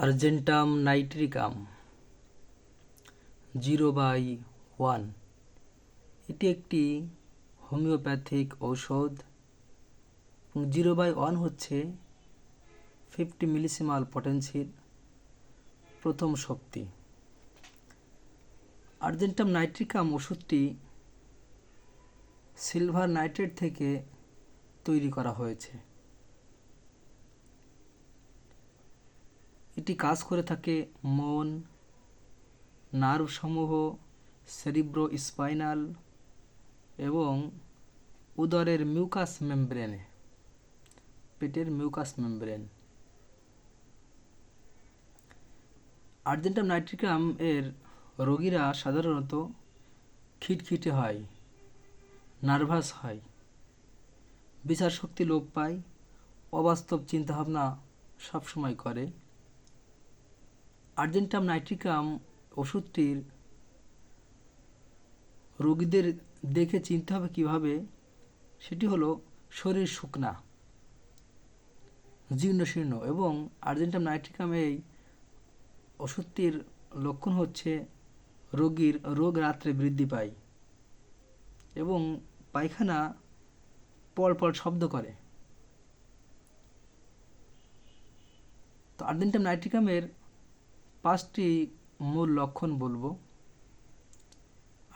Argentum nitricum zero by one এটি একটি homeopathic ঔষধ জিরো বাই ওয়ান হচ্ছে ফিফটি মিলিসিমাল পটেন্সির প্রথম শক্তি। আর্জেন্টাম নাইট্রিকাম ওষুধটি সিলভার নাইট্রেট থেকে তৈরি করা হয়েছে। এটি কাজ করে থাকে, মন নার্ভসমূহ সেরিব্রো স্পাইনাল এবং উদরের মিউকাস মেমব্রেনে পেটের মিউকাস মেমব্রেন আর্জেন্টাম নাইট্রিকাম এর রোগীরা সাধারণত খিটখিটে হয়, নার্ভাস হয় বিচার শক্তি লোপ পায়, অবাস্তব চিন্তাভাবনা সবসময় করে। আর্জেন্টাম নাইট্রিকাম ওষুধটির রোগীদের দেখে চিনতে হবে কীভাবে, সেটি হলো শরীর শুকনা জীর্ণ শীর্ণ এবং আর্জেন্টাম নাইট্রিকাম এই ওষুধটির লক্ষণ হচ্ছে রোগীর রোগ রাত্রে বৃদ্ধি পায় এবং পায়খানা পল পল শব্দ করে। তো আর্জেন্টাম নাইট্রিকামের পাঁচটি মূল লক্ষণ বলব।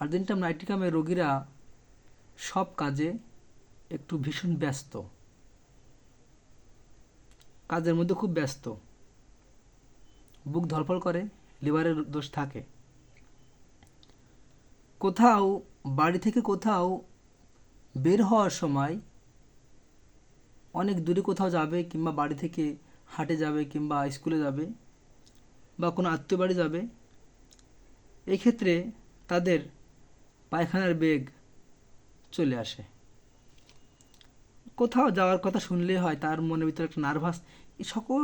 আর্জেন্টাম নাইট্রিকামের রোগীরা সব কাজে একটু ভীষণ ব্যস্ত। কাজের মধ্যে খুব ব্যস্ত। বুক ধরফল করে লিভারের দোষ থাকে। কোথাও, বাড়ি থেকে কোথাও বের হওয়ার সময় অনেক দূরে কোথাও যাবে কিংবা বাড়ি থেকে হাটে যাবে কিংবা স্কুলে যাবে বা কোনো আত্মীয় বাড়ি যাবে এই ক্ষেত্রে তাদের পায়খানার বেগ চলে আসে। কোথাও যাওয়ার কথা শুনলেই হয়, তার মনের ভিতরে একটা নার্ভাস, এই সকল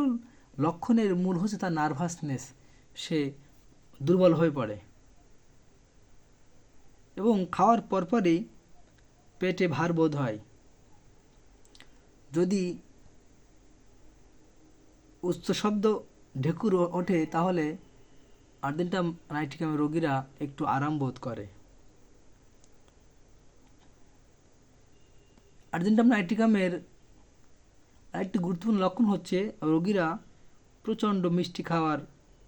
লক্ষণের মূল হচ্ছে তার নার্ভাসনেস, সে দুর্বল হয়ে পড়ে। এবং খাওয়ার পরপরই পেটে ভার বোধ হয়। যদি উচ্চ শব্দ ঢেকুর ওঠে তাহলে আর্জেন্টাম নাইট্রিকামের রোগীরা একটু আরাম বোধ করে। আর্জেন্টাম নাইট্রিকামের আরেকটি গুরুত্বপূর্ণ লক্ষণ হচ্ছে রোগীরা প্রচণ্ড মিষ্টি খাওয়ার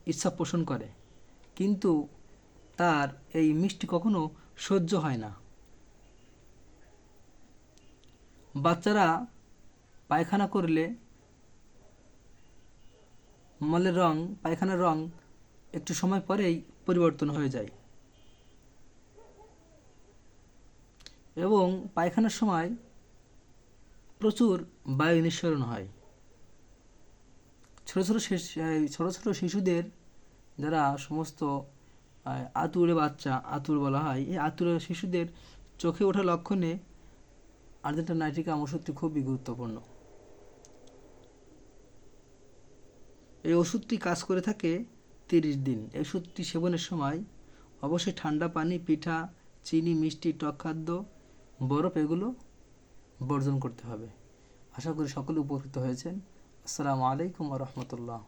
ইচ্ছা পোষণ করে, কিন্তু তার এই মিষ্টি কখনো সহ্য হয় না। বাচ্চারা পায়খানা করলে মলের রং, পায়খানার রং একটু সময় পরেই পরিবর্তন হয়ে যায়। এবং পায়খানার সময় প্রচুর বায়ু নিঃসরণ হয়। ছোটো ছোটো ছোটো ছোটো শিশুদের যারা সমস্ত আতুরে বাচ্চা, আতুর বলা হয়, এই আতুরে শিশুদের চোখে ওঠা লক্ষণে আর্জেন্টাম নাইট্রিকাম ওষুধটি খুবই গুরুত্বপূর্ণ। এই ওষুধটি কাজ করে থাকে তিরিশ দিন। এই ওষুধটি সেবনের সময় অবশ্যই ঠান্ডা পানি, পিঠা, চিনি, মিষ্টি, টক খাদ্য, বরফ এগুলো বর্জন করতে হবে। আশা করি সকলে উপকৃত হয়েছেন। আসসালামু আলাইকুম রহমতুল্লাহ।